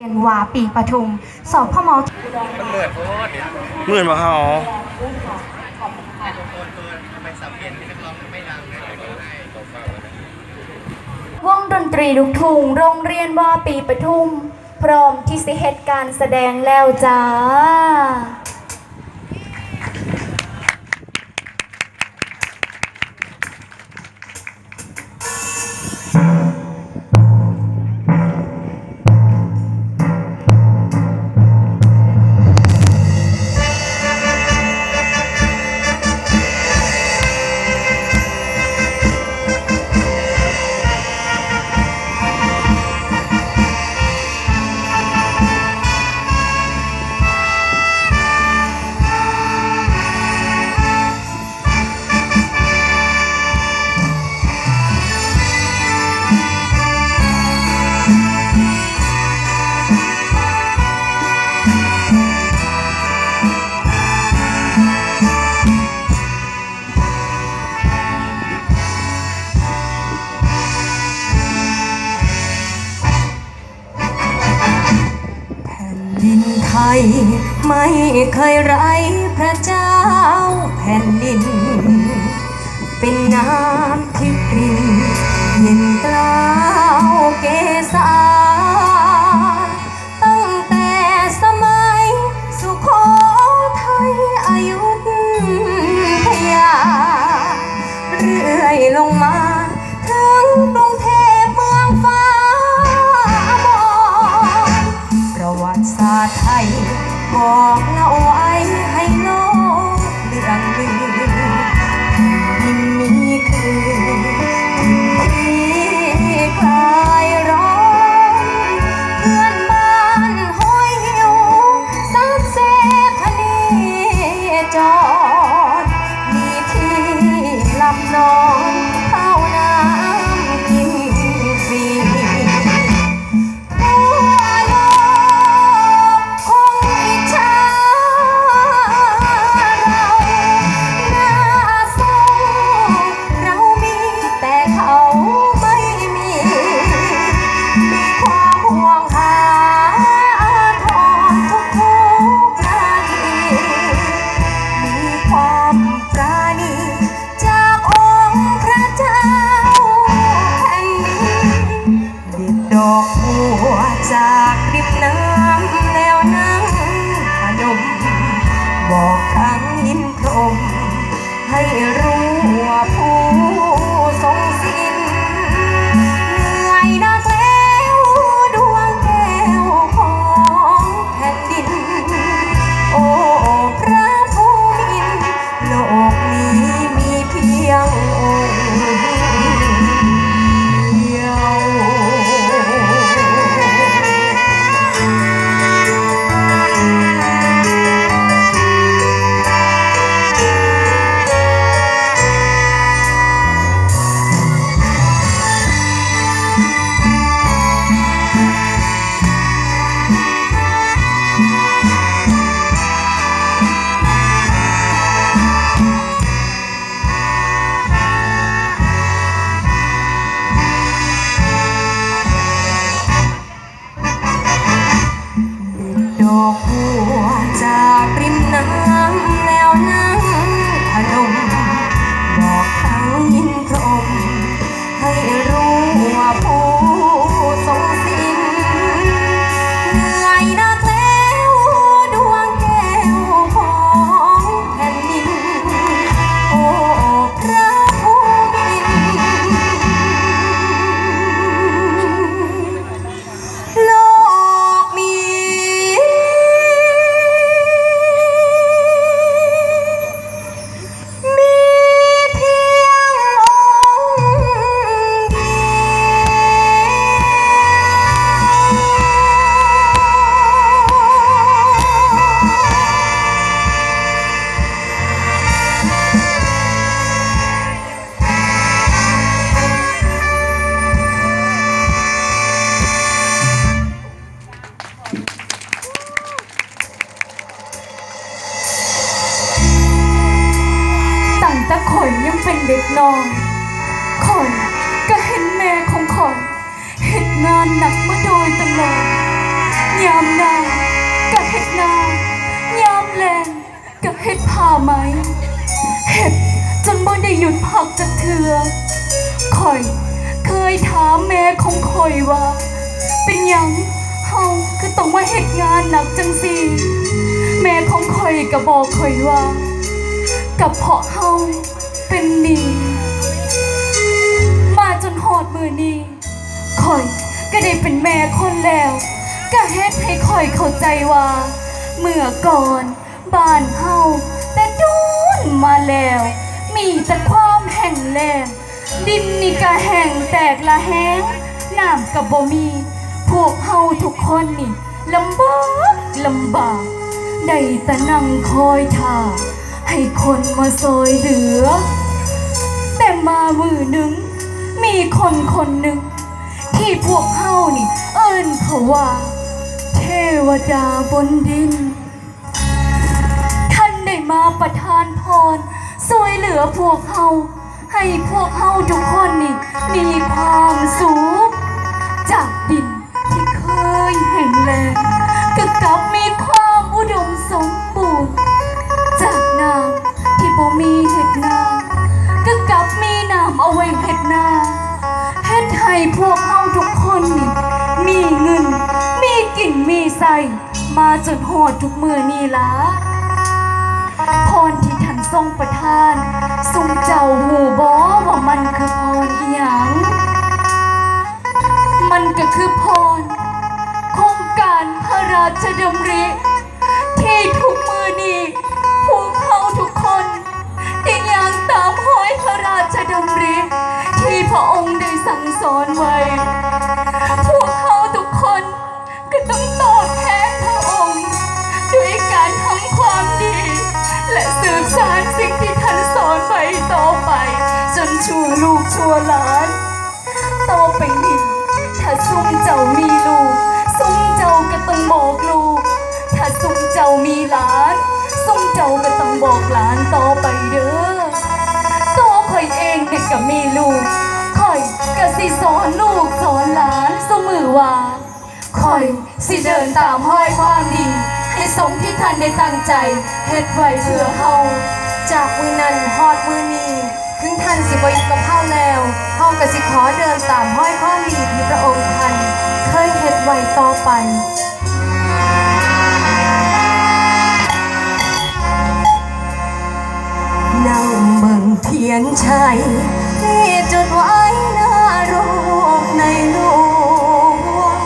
เรียนวาปีปทุม สอบพมมัเหมือยพ่าเดี๋ยวหมื่นมาเฮาทำรอวงดนตรีลูกทุ่งโรงเรียนวาปีปทุม พร้อมที่สิเหตุการณ์แสดงแล้วจ้า เคยไร้พระเจ้าแผ่นดิน เป็นนาำ บอกเราไว้ให้น้องเรื่องลืมยิ่มีคืนที่คลายันหนักมาโดยตลอดยามนากะเห็ดนายามแรงกะเห็ดผ่าไหม เห็ดจนบ่ได้หยุดผักจะเถือคอย เคยถามแม่ของคอยว่า เป็นยังเฮาคือต้องมาเห็ดงานหนักจังสิแม่ของคอยก็บอกคอยว่า กับเพาะเฮาเป็นนีมาจนหอดมือนีคอย ก็ได้เป็นแม่คนแล้ว ก็เฮ็ดให้คอยเข้าใจว่า เมื่อก่อนบ้านเฮาแต่ดูนมาแล้ว มีแต่ความแห้งแล้งดินนี่ก็แห้งแตกละแห้งน้ำกับบ่มี พวกเฮาทุกคนนี่ลำบากลำบากได้แต่นั่งคอยท่าให้คนมาซอยเหลือ แต่มามือหนึ่ง มีคนคนหนึ่ง ที่พวกเฮานี่ เอิ้นเขาว่า เทวดาบนดิน ท่านได้มาประทานพรสวยเหลือพวกเฮาให้พวกเฮาทุกคนนี่ มีความสุขจากดินที่เคยแห่งแล้ง จนหอดทุกมือนี่ละพรที่ท่านทรงประทานทรงเจ้าหูบอว่ามันคือพรอีหยังมันก็คือพรโครงการพระราชดำริ ที่ทุกมือนี้พวกเขาทุกคนได้ยังตามห้อยพระราชดำริ ที่พระองค์ได้สั่งสอนไว้ จนชั่วลูกชั่วหลานต่อไปนี้ถ้าซุ่มเจ้ามีลูก ซุ่มเจ้าก็ต้องบอกลูก ถ้าซุ่มเจ้ามีหลาน ซุ่มเจ้าก็ต้องบอกหลานต่อไปเด้อตัวข่อยเองเนี่ยก็มีลูกข่อยก็สิสอนลูกสอนหลานเสมอว่าข่อยสิเดินตามห้อยความดีให้สมที่ท่านได้ตั้งใจเฮ็ดไว้เพื่อเฮาจากมือนั้นฮอดมือนี้ ถึงท่านสิบอยู่กับเฮาแล้วเฮาก็สิขอเดินตามห้อยข้อดีที่พระองค์ท่านเคยเฮ็ดไว้ต่อไปนั่งเบิ่งเทียนชัยที่จุดไว้หน้ารูปในหลวง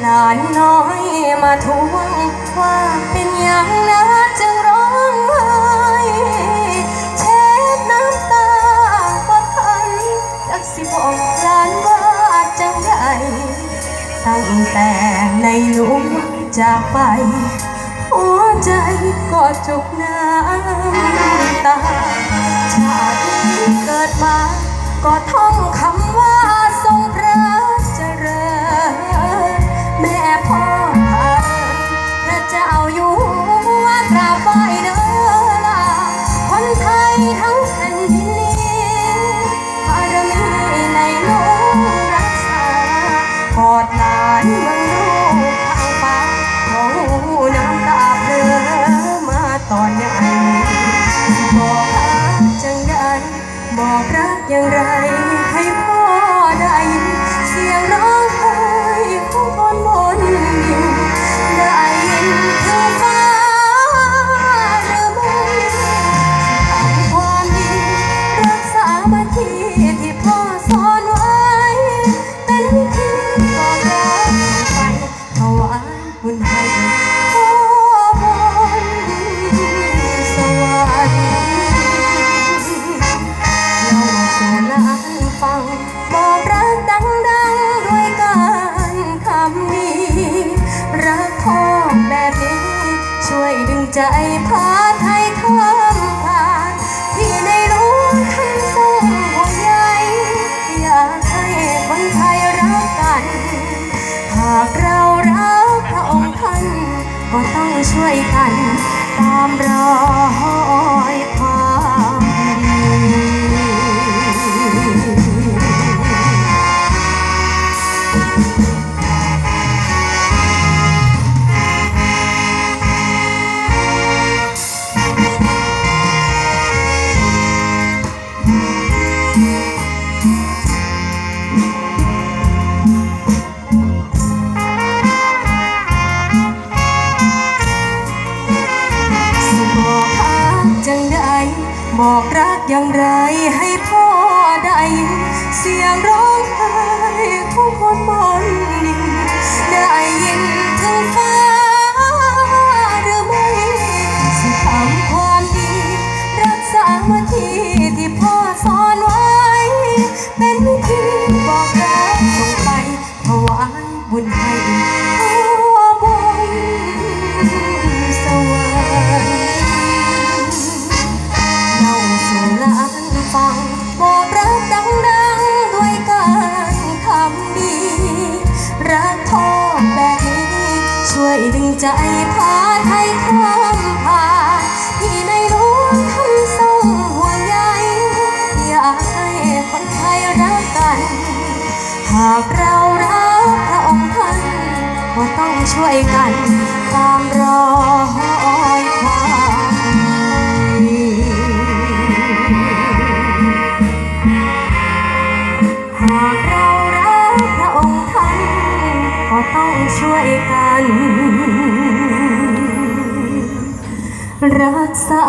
หลานน้อยมาทวงว่าเป็นย่าง จากไป หัวใจก็จุกน้ำตา ชาตินี้เกิดมา ก็ท่องคำว่า บอกรักดังๆด้วยการคำนี้ รักพ่อแบบนี้ ช่วยดึงใจพาไทยข้ามผ่านที่ในหลวงท่านทรงห่วงใยอยากให้คนไทยรักกัน หากเรารักพระองค์ท่านก็ต้องช่วยกัน ตามรอย บอกรักอย่างไรให้พ่อได้ยินเสียงร้องไห้ของคนบนดินได้ยินถึงฟ้าหรือไม่สิทำความดี รักษามาที่ที่พ่อสอนไว้ เป็นวิธีบอกรักส่งไปถวายบุญให้ หากเรารักพระองค์ท่านก็ต้องช่วยกันตามรอยความดีหากเรารักพระองค์ท่านก็ต้องช่วยกัน รักษา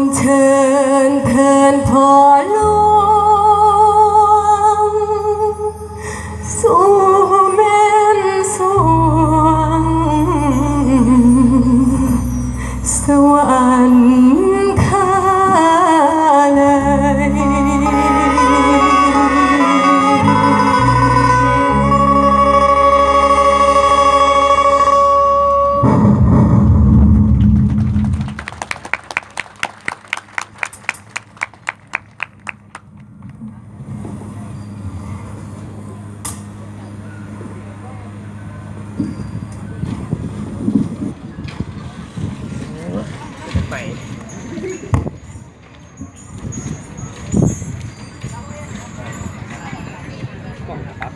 นเชิญเทินพอลูก